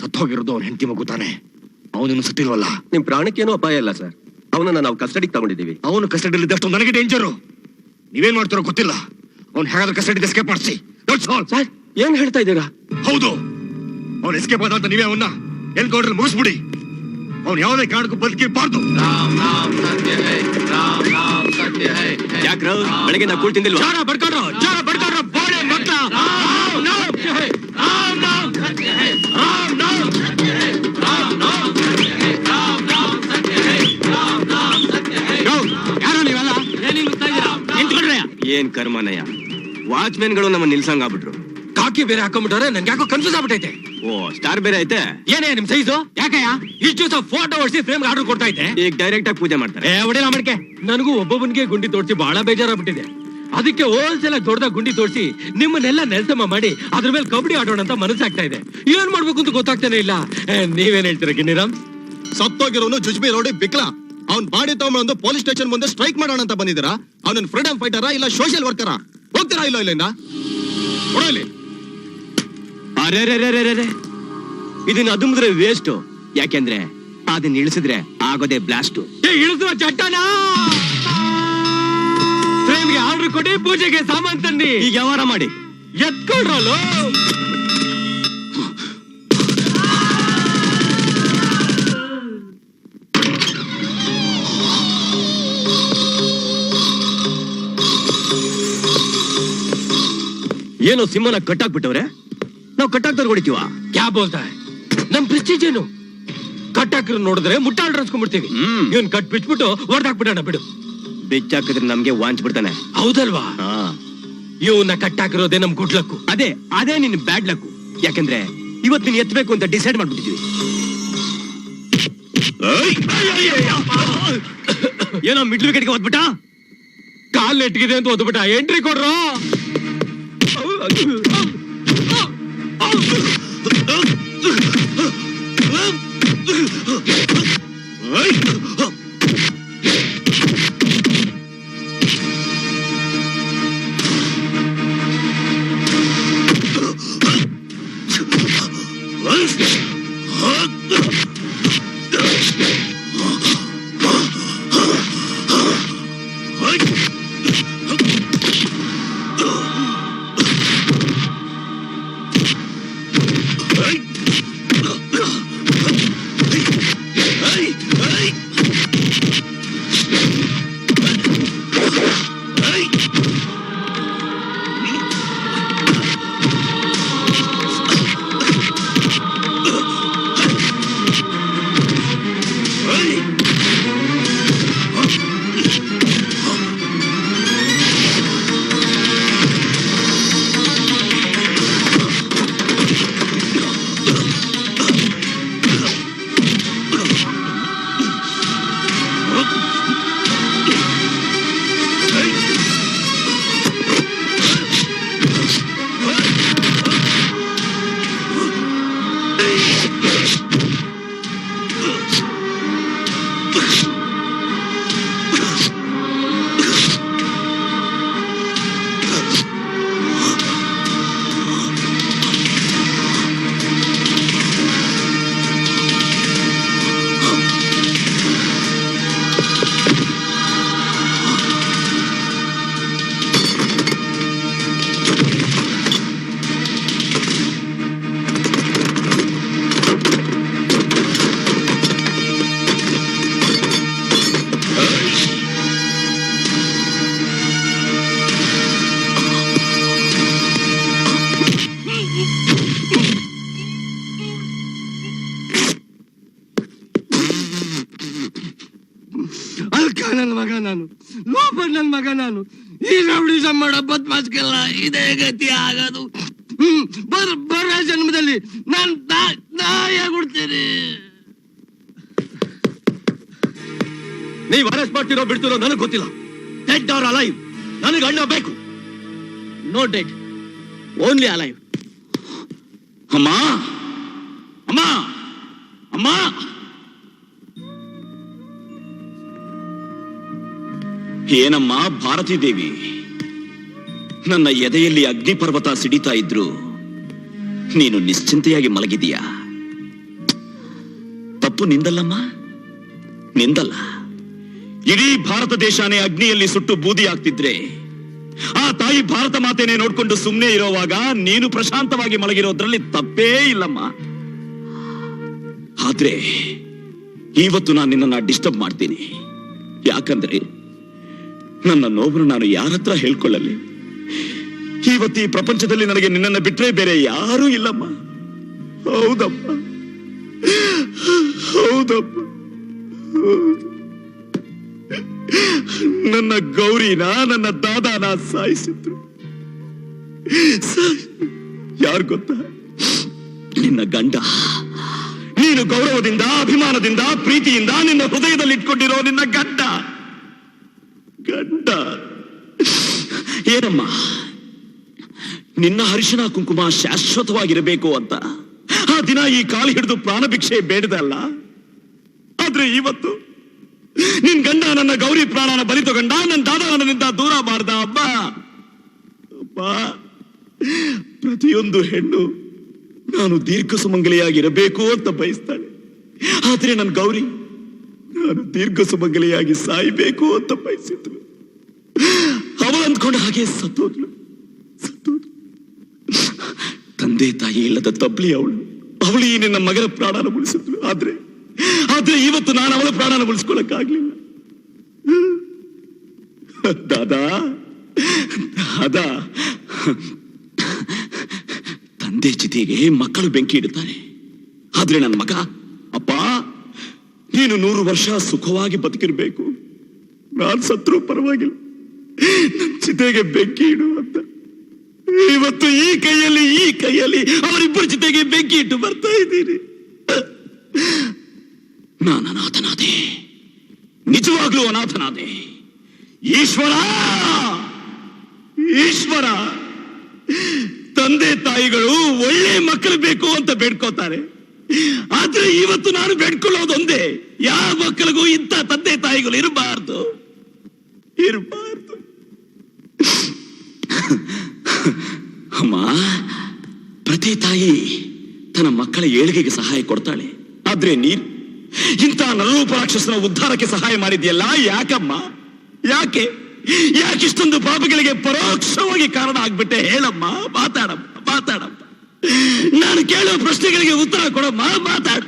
ಸತ್ತೋಗಿರೋದು ಅವ್ನ ಹೆಂಡತಿ ಮಗು ತಾನೆ. ಅವನಿನ್ನು ಸತ್ತಿಲ್ವಲ್ಲ? ನಿಮ್ ಪ್ರಾಣಕ್ಕೇನು ಅಪಾಯ ಇಲ್ಲ ಸರ್. ಅವನನ್ನ ನಾವು ಕಸ್ಟಡಿಗೆ ತಗೊಂಡಿದ್ದೀವಿ. ಅವನು ಕಸ್ಟಡಿಯಲ್ಲಿ ಇದ್ದಷ್ಟು ನನಗೆ ಡೇಂಜರು ನೀವೇನ್ ಮಾಡ್ತಾರೋ ಗೊತ್ತಿಲ್ಲ. ಅವ್ನು ಹೇಗಾದ್ರೂ ಕಸ್ಟಡಿ ಎಸ್ಕೇಪ್ ಮಾಡಿಸಿ. ಸರ್ ಏನ್ ಹೇಳ್ತಾ ಇದ್ದೀರಾ? ಹೌದು. ಅವ್ನು ಎಸ್ಕೇಪ್ ಆದ ನೀವೇ ಅವನ್ನ ಎನ್ಕೌಂಟರ್ ಮುಗಿಸ್ಬಿಡಿ. ಅವ್ನು ಯಾವುದೇ ಕಾರಣಕ್ಕೂ ಬದುಕಿರ್ಬಾರ್ದು. ಯಾಕ್ರ ಬೆಳಗ್ಗೆ ನಾ ಕೂಳ್ತಿಂದಿಲ್ವಾ ಬಡ್ಕೊಂಡ್ರು ಏನ್ ಕರ್ಮನಯ್ಯ ವಾಚ್ಮೆನ್ಗಳು ನಮ್ಮ ನಿಲ್ಸಂಗ್ ಆಗ್ಬಿಟ್ರು ಕಾಕಿ ಬೇರೆ ಹಾಕೊಂಡ್ಬಿಟ್ರೆ ನನ್ಗೆ ಯಾಕೋ ಕನ್ಫ್ಯೂಸ್ ಆಗ್ಬಿಟ್ಟೈತೆ. ಓ ಸ್ಟಾರ್ ಬೇರೆ ಐತೆ? ಏನೇ ನಿಮ್ ಸೈಜು ಯಾಕಯ್ಯ? ಇಷ್ಟು ದಿವಸ ಫೋಟೋ ಹೊಡ್ಸಿ ಫ್ರೇಮ್ ಆರ್ಡರ್ ಕೊಡ್ತಾ ಇದ್ದೆ. ಈಗ ಡೈರೆಕ್ಟ್ ಆಗಿ ಪೂಜೆ ಮಾಡ್ತಾರೆ. ಏ ಒಡೆ ಮಡಿಕೆ. ನನಗೂ ಒಬ್ಬೊಬ್ಬನಿಗೆ ಗುಂಡಿ ತೋರಿಸಿ ಬಹಳ ಬೇಜಾರಾಗ್ಬಿಟ್ಟಿದೆ. ಅದಕ್ಕೆ ಹೋಲ್ಸೇಲ್ ದೊಡ್ಡದಾಗ ಗುಂಡಿ ತೋರಿಸಿ ನಿಮ್ಮನ್ನೆಲ್ಲ ನೆಲ್ಸಮ ಮಾಡಿ ಅದ್ರ ಮೇಲೆ ಕಬಡ್ಡಿ ಆಡೋಣ ಅಂತ ಮನಸ್ಸಾಗ್ತಾ ಇದೆ. ಏನ್ ಮಾಡ್ಬೇಕು ಅಂತ ಗೊತ್ತಾಗ್ತಾನೆ ಇಲ್ಲ. ಏ, ನೀವೇನ್ ಹೇಳ್ತೀರಾ ಗಿನ್ನಿರಾಮ್? ಸತ್ತೋಗಿರೋನು ಜುಜ್ಬಿ ರೋಡಿ ಬಿಕ್ಲ. ಅವ್ನ್ ಬಾಡಿ ತಗೊಂಡು ಪೊಲೀಸ್ ಸ್ಟೇಷನ್ ಮುಂದೆ ಸ್ಟ್ರೈಕ್ ಮಾಡೋಣ ಅಂತ ಬಂದಿದ್ದೀರಾ? ಅವನ ಫ್ರೀಡಮ್ ಫೈಟರಾ ಇಲ್ಲ ಸೋಷಿಯಲ್ ವರ್ಕರಾ ಹೋಗ್ತೀರಾ ಇಲ್ಲ ಇಲ್ಲಿಂದ? ಇಲ್ಲಿ. ಅರೆ ಇದನ್ನ ಅದುಮಿದ್ರೆ ವೇಸ್ಟ್ ಯಾಕೆಂದ್ರೆ ಅದನ್ನ ಇಳಿಸಿದ್ರೆ ಆಗೋದೇ ಬ್ಲಾಸ್ಟ್ ಏ ಇಳಿಸುವ ಚಟ್ಟನ? ಆರ್ಡರ್ ಕೊಡಿ ಪೂಜೆಗೆ ಸಾಮಾನ್ ತಂದಿ. ಈಗ ವ್ಯವಹಾರ ಮಾಡಿ. ಎತ್ಕೊಳ್ರಲ್ಲೋ ಏನೋ ಸಿಂಹನ ಕಟ್ಟಾಕ್ಬಿಟ್ಟವ್ರೆ? ನಾವು ಕಟ್ಟಾಕ್ದವ್ರು ಹೊಡಿತೀವ? ಕ್ಯಾ ಬೋಲ್ತಾ ನಮ್ ಪ್ರೆಸ್ಟೀಜ್ ಏನು? ಕಟ್ಟಾಕ್ರ ನೋಡಿದ್ರೆ ಮುಟ್ಟಾಳ್ ಅನ್ಸ್ಕೊಂಡ್ಬಿಡ್ತೀವಿ ಹ್ಮ್. ಇವನ್ ಕಟ್ ಬಿಟ್ಬಿಟ್ಟು ಹೊಡೆದಾಕ್ಬಿಡೋಣ ಬಿಡು. ಬಿಚ್ಚಾಕಿದ್ರೆ ನಮ್ಗೆ ವಾಂಚ್ ಬಿಡ್ತಾನೆ. ಹೌದಲ್ವಾ? ಹಾ. ಇವನ್ನ ಕಟ್ಟಾಕಿರೋದೇ ನಮ್ ಗುಡ್ಲಕ್ಕು ಅದೇ ಅದೇ ನಿನ್ ಬ್ಯಾಡ್ ಲಕ್ ಯಾಕಂದ್ರೆ ಇವತ್ ನೀನ್ ಎತ್ತಬೇಕು ಅಂತ ಡಿಸೈಡ್ ಮಾಡ್ಬಿಟ್ಟಿದೀವಿ. ಏನೋ ಮಿಡ್ಲ್ ವಿಕೆಟ್ಗೆ ಹೋದ್ಬಿಟ್ಟ? ಕಾಲ್ ನೆಟ್ಗಿದೆ ಅಂತ ಓದ್ಬಿಟ್ಟ ಎಂಟ್ರಿ ಕೊಡ್ರು? Oh, ಮಗ ನಾನು ಲೋಪರ್ ನನ್ ಮಗ ನಾನು ಈ ರೌಡಿಸಂ ಮಾಡೋ ಬದ್ಮಾಸ್ಗೆಲ್ಲ ಇದೇ ಗತಿ ಆಗೋದು. ಹ್ಮ್, ಬರ್, ಬರ ಜನ್ಮದಲ್ಲಿ ನಾನ್ ನಾ- ನಾಯಾಗ್ಬಿಡ್ತೀನಿ ನೀವ್ ಅರೆಸ್ಟ್ ಮಾಡ್ತಿರೋ, ಬಿಡ್ತಿರೋ ನನಗ್ ಗೊತ್ತಿಲ್ಲ. ಡೆಡ್ ಆರ್ ಅಲೈವ್ ನನಗೆ ಅಣ್ಣ ಬೇಕು. ನೋ ಡೆಡ್ ಓನ್ಲಿ ಅಲೈವ್ ಅಮ್ಮ ಅಮ್ಮ ಅಮ್ಮ. ಏನಮ್ಮ ಭಾರತೀ ದೇವಿ ನನ್ನ ಎದೆಯಲ್ಲಿ ಅಗ್ನಿ ಪರ್ವತ ಸಿಡಿತಾ ಇದ್ರು ನೀನು ನಿಶ್ಚಿಂತೆಯಾಗಿ ಮಲಗಿದೀಯ ತಪ್ಪು ನಿಂದಲ್ಲಮ್ಮ? ನಿಂದಲ್ಲ. ಇಡೀ ಭಾರತ ದೇಶನೇ ಅಗ್ನಿಯಲ್ಲಿ ಸುಟ್ಟು ಬೂದಿ ಆಗ್ತಿದ್ರೆ ಆ ತಾಯಿ ಭಾರತ ಮಾತೆನೆ ನೋಡ್ಕೊಂಡು ಸುಮ್ಮನೆ ಇರೋವಾಗ ನೀನು ಪ್ರಶಾಂತವಾಗಿ ಮಲಗಿರೋದ್ರಲ್ಲಿ ತಪ್ಪೇ ಇಲ್ಲಮ್ಮ. ಆದ್ರೆ ಇವತ್ತು ನಾನು ನಿನ್ನನ್ನು ಡಿಸ್ಟರ್ಬ್ ಮಾಡ್ತೀನಿ. ಯಾಕಂದ್ರೆ ನನ್ನ ನೋವನ್ನು ನಾನು ಯಾರ ಹತ್ರ ಹೇಳ್ಕೊಳ್ಳಲಿ? ಇವತ್ತು ಈ ಪ್ರಪಂಚದಲ್ಲಿ ನನಗೆ ನಿನ್ನನ್ನು ಬಿಟ್ರೆ ಬೇರೆ ಯಾರೂ ಇಲ್ಲಮ್ಮ. ಹೌದಮ್ಮ. ಹೌದಮ್ಮ. ನನ್ನ ಗೌರಿನ, ನನ್ನ ದಾದಾನ ಸಾಯಿಸಿದ್ರು. ಯಾರು ಗೊತ್ತಾ? ನಿನ್ನ ಗಂಡ. ನೀನು ಗೌರವದಿಂದ, ಅಭಿಮಾನದಿಂದ, ಪ್ರೀತಿಯಿಂದ ನಿನ್ನ ಹೃದಯದಲ್ಲಿ ಇಟ್ಕೊಂಡಿರೋ ನಿನ್ನ ಗಂಡ ಗಂಡ. ಏನಮ್ಮ? ನಿನ್ನ ಹರಿಶಿನ ಕುಂಕುಮ ಶಾಶ್ವತವಾಗಿರಬೇಕು ಅಂತ. ಆ ದಿನ ಈ ಕಾಲು ಹಿಡಿದು ಪ್ರಾಣ ಭಿಕ್ಷೆ ಬೇಡದಲ್ಲ ಆದ್ರೆ ಇವತ್ತು ನಿನ್ ಗಂಡ ನನ್ನ ಗೌರಿ ಪ್ರಾಣನ ಬಲಿ ತಗೊಂಡ ನನ್ನ ದಾದ ನನ್ನಿಂದ ದೂರ ಬಾರ್ದ ಅಬ್ಬ! ಅಬ್ಬ! ಪ್ರತಿಯೊಂದು ಹೆಣ್ಣು ನಾನು ದೀರ್ಘ ಸುಮಂಗಲಿಯಾಗಿರಬೇಕು ಅಂತ ಬಯಸ್ತಾಳೆ. ಆದ್ರೆ ನನ್ನ ಗೌರಿ, ನಾನು ದೀರ್ಘ ಸುಮಂಗಲಿಯಾಗಿ ಸಾಯ್ಬೇಕು ಅಂತ ಬಯಸಿದ್ರು ಅಂದ್ಕೊಂಡು ಹಾಗೆ ಸತ್ತೋದ್ಲು. ಸತ್ತೋದ್ಲು. ತಂದೆ ತಾಯಿ ಇಲ್ಲದ ತಬ್ಲಿ ಅವಳು. ಅವಳು ಈ ನಿನ್ನ ಮಗನ ಪ್ರಾಣನ ಉಳಿಸಿದ್ಲು. ಆದ್ರೆ ಆದ್ರೆ ಇವತ್ತು ನಾನು ಅವಳ ಪ್ರಾಣನ ಉಳಿಸ್ಕೊಳಕ್ಕಾಗ್ಲಿಲ್ಲ. ದಾದಾ ದಾದಾ. ತಂದೆ ಜೊತೆಗೆ ಮಕ್ಕಳು ಬೆಂಕಿ ಇಡುತ್ತಾರೆ. ಆದ್ರೆ ನನ್ನ ಮಗ, ಅಪ್ಪ, ನೀನು ನೂರು ವರ್ಷ ಸುಖವಾಗಿ ಬದುಕಿರ್ಬೇಕು. ನಾನು ಸತ್ರು ಪರವಾಗಿಲ್ಲ. ಚಿತೆಗೆ ಬೆಂಕಿ ಇಡು ಅಂತ. ಇವತ್ತು ಈ ಕೈಯಲ್ಲಿ ಈ ಕೈಯಲ್ಲಿ ಅವರಿಬ್ಬರ ಜೊತೆಗೆ ಬೆಂಕಿ ಇಟ್ಟು ಬರ್ತಾ ಇದ್ದೀರಿ ನಾನು ಅನಾಥನಾದೆ. ನಿಜವಾಗ್ಲೂ ಅನಾಥನಾದೆ. ಈಶ್ವರ! ಈಶ್ವರ! ತಂದೆ ತಾಯಿಗಳು ಒಳ್ಳೆ ಮಕ್ಕಳು ಬೇಕು ಅಂತ ಬೇಡ್ಕೋತಾರೆ ಆದ್ರೆ ಇವತ್ತು ನಾನು ಬೇಡ್ಕೊಳ್ಳೋದೊಂದೇ, ಯಾವ ಮಕ್ಕಳಿಗೂ ಇಂಥ ತಂದೆ ತಾಯಿಗಳು ಇರಬಾರ್ದು. ಇರಬಾರ್ದು. ಅಮ್ಮ, ಪ್ರತಿ ತಾಯಿ ತನ್ನ ಮಕ್ಕಳ ಏಳಿಗೆಗೆ ಸಹಾಯ ಕೊಡ್ತಾಳೆ. ಆದ್ರೆ ನೀನು ಇಂಥ ನರರೂಪ ರಾಕ್ಷಸನ ಉದ್ಧಾರಕ್ಕೆ ಸಹಾಯ ಮಾಡಿದ್ಯಲ್ಲ, ಯಾಕಮ್ಮ? ಯಾಕೆ? ಯಾಕಿಷ್ಟೊಂದು ಪಾಪಗಳಿಗೆ ಪರೋಕ್ಷವಾಗಿ ಕಾರಣ ಆಗ್ಬಿಟ್ಟೆ? ಹೇಳಮ್ಮ, ಮಾತಾಡಮ್ಮ ಮಾತಾಡಮ್ಮ. ನಾನು ಕೇಳೋ ಪ್ರಶ್ನೆಗಳಿಗೆ ಉತ್ತರ ಕೊಡಮ್ಮ, ಮಾತಾಡು.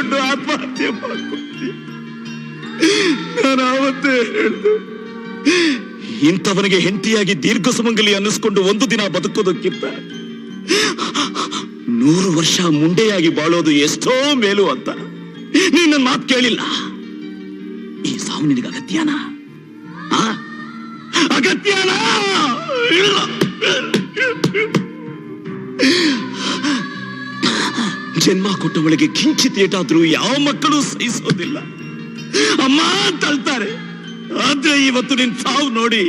ತಗೊಂಡು ಆತ್ಮಹತ್ಯೆ ಮಾಡ್ಕೊಂಡಿ ನಾನು ಆವತ್ತೇ ಹೇಳ್ದು, ಇಂಥವನಿಗೆ ಹೆಂಡತಿಯಾಗಿ ದೀರ್ಘ ಸುಮಂಗಲಿ ಅನ್ನಿಸ್ಕೊಂಡು ಒಂದು ದಿನ ಬದುಕೋದಕ್ಕಿಂತ ನೂರು ವರ್ಷ ಮುಂಡೆಯಾಗಿ ಬಾಳೋದು ಎಷ್ಟೋ ಮೇಲು ಅಂತ. ನೀನ್ ನನ್ನ ಮಾತು ಕೇಳಿಲ್ಲ. ಈ ಸಾವು ನಿನಗೆ ಅಗತ್ಯನಾ? ಅಗತ್ಯನಾ ಜನ್ಮ ಕೊಟ್ಟವಳಿಗೆ ಕಿಂಚಿತ್ ಏಟಾದ್ರೂ ಯಾವ ಮಕ್ಕಳು ಸಹಿಸೋದಿಲ್ಲ. ಅಮ್ಮ ಅಂತ ಅಳ್ತಾರೆ. ಆದ್ರೆ ಇವತ್ತು ನಿನ್ ಸಾವು ನೋಡಿ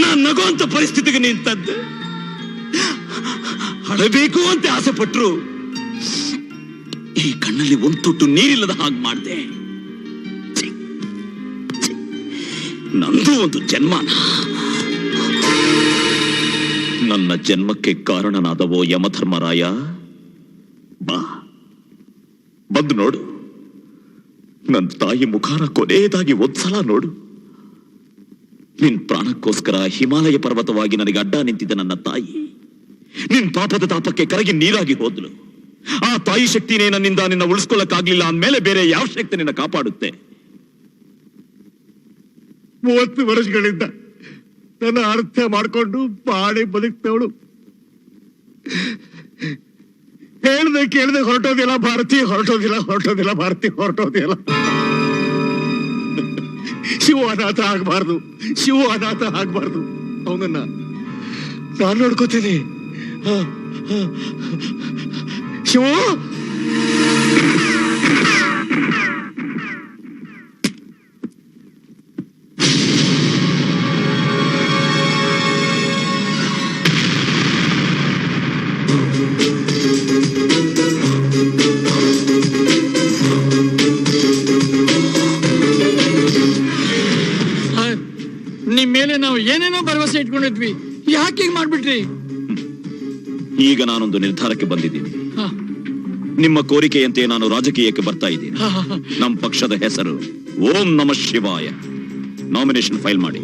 ನಾನ್ ನಗುವಂತ ಪರಿಸ್ಥಿತಿಗೆ ನೀನ್ ತಂದೆ. ಅಳಬೇಕು ಅಂತ ಆಸೆ ಪಟ್ರು ಈ ಕಣ್ಣಲ್ಲಿ ಒಂದ್ ತೊಟ್ಟು ನೀರಿಲ್ಲದ ಹಾಗೆ ಮಾಡಿದೆ. ನಂದು ಒಂದು ಜನ್ಮನ. ನನ್ನ ಜನ್ಮಕ್ಕೆ ಕಾರಣನಾದವೋ ಯಮಧರ್ಮರಾಯ? ಬಾ. ಬಂದು ನೋಡು. ನನ್ನ ತಾಯಿ ಮುಖಾನ ಕೊನೆಯದಾಗಿ ಒಂದ್ಸಲ ನೋಡು. ನಿನ್ ಪ್ರಾಣಕ್ಕೋಸ್ಕರ ಹಿಮಾಲಯ ಪರ್ವತವಾಗಿ ನನಗೆ ಅಡ್ಡ ನಿಂತಿದ್ದ ನನ್ನ ತಾಯಿ, ನಿನ್ ಪಾಪದ ತಾಪಕ್ಕೆ ಕರಗಿ ನೀರಾಗಿ ಹೋದ್ಲು. ಆ ತಾಯಿ ಶಕ್ತಿನೇ ನನ್ನಿಂದ ನಿನ್ನ ಉಳಿಸ್ಕೊಳ್ಳಕ್ಕಾಗ್ಲಿಲ್ಲ ಅಂದ್ಮೇಲೆ ಬೇರೆ ಯಾವ ಶಕ್ತಿ ನಿನ್ನ ಕಾಪಾಡುತ್ತೆ? ಮೂವತ್ತು ವರ್ಷಗಳಿಂದ ನನ್ನ ಅರ್ಥ ಮಾಡ್ಕೊಂಡು ಬಾಡಿ ಬದುಕ್ತವಳು. ಹೇಳ್ದೆ ಕೇಳ್ದೆ ಹೊರಟೋದಿಲ್ಲ, ಭಾರತಿ, ಹೊರಟೋದಿಲ್ಲ ಹೊರಟೋದಿಲ್ಲ, ಭಾರತಿ, ಹೊರಟೋದಿಲ್ಲ. ಶಿವ ಅನಾಥ ಆಗ್ಬಾರ್ದು, ಶಿವ ಅನಾಥ ಆಗ್ಬಾರ್ದು. ಅವನನ್ನ ನಾನು ನೋಡ್ಕೋತೀನಿ. ಹ, ನಾವು ಏನೇನೋ ಭರವಸೆ ಇಟ್ಕೊಂಡಿದ್ವಿ. ಯಾಕೆ ಹೀಗೆ ಮಾಡ್ಬಿಟ್ರಿ? ಈಗ ನಾನೊಂದು ನಿರ್ಧಾರಕ್ಕೆ ಬಂದಿದ್ದೀನಿ. ನಿಮ್ಮ ಕೋರಿಕೆಯಂತೆ ನಾನು ರಾಜಕೀಯಕ್ಕೆ ಬರ್ತಾ ಇದ್ದೀನಿ. ನಮ್ಮ ಪಕ್ಷದ ಹೆಸರು ಓಂ ನಮ ಶಿವಾಯ. ನಾಮಿನೇಷನ್ ಫೈಲ್ ಮಾಡಿ.